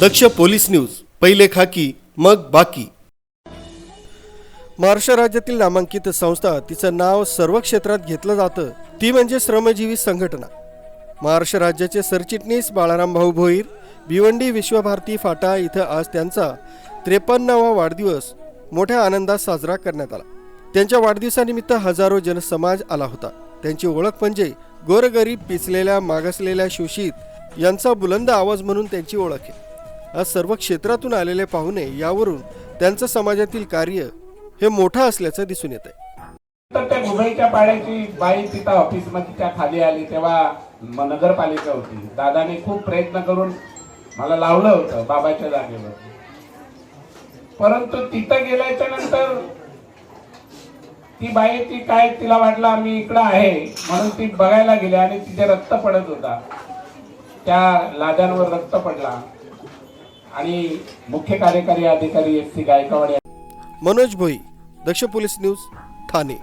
दक्ष police news पहिले खाकी मग बाकी. महाराष्ट्र राज्यातील नामांकित संस्था तिचं नाव सर्व क्षेत्रात घेतलं जातं ती म्हणजे श्रमजीवी संघटना. महाराष्ट्र राज्याचे सरचिटणीस बाळाराम भाऊ भोईर भिवंडी विश्वभारती फाटा इथं आज त्यांचा त्रेपन्नावा वाढदिवस मोठ्या आनंदात साजरा करण्यात आला. त्यांच्या वाढदिवसानिमित्त हजारो जनसमाज आला होता. त्यांची ओळख म्हणजे गोरगरीब पिचलेल्या मागासलेल्या शोषित यांचा बुलंद आवाज म्हणून त्यांची ओळख आहे. आज सर्व क्षेत्रातून आलेले पाहुणे यावरून त्यांचं समाजातील कार्य हे मोठं असल्याचं दिसून येत आहे तर त्या घुबईच्या पाड्याची बाई तिथं ऑफिसमध्ये त्या खाली आली तेव्हा नगरपालिका होती. दादाने खूप प्रयत्न करून मला लावलं होतं बाबाच्या जागेवर. परंतु तिथं गेल्याच्यानंतर ती बाईची काय तिला वाटलं आम्ही इकडं आहे म्हणून ती बघायला गेली आणि तिथे रक्त पडत होता. त्या लाद्यांवर रक्त पडला. आणि मुख्य कार्यकारी अधिकारी S C Gaikwad Manoj Bhoi Daksh police news Thane.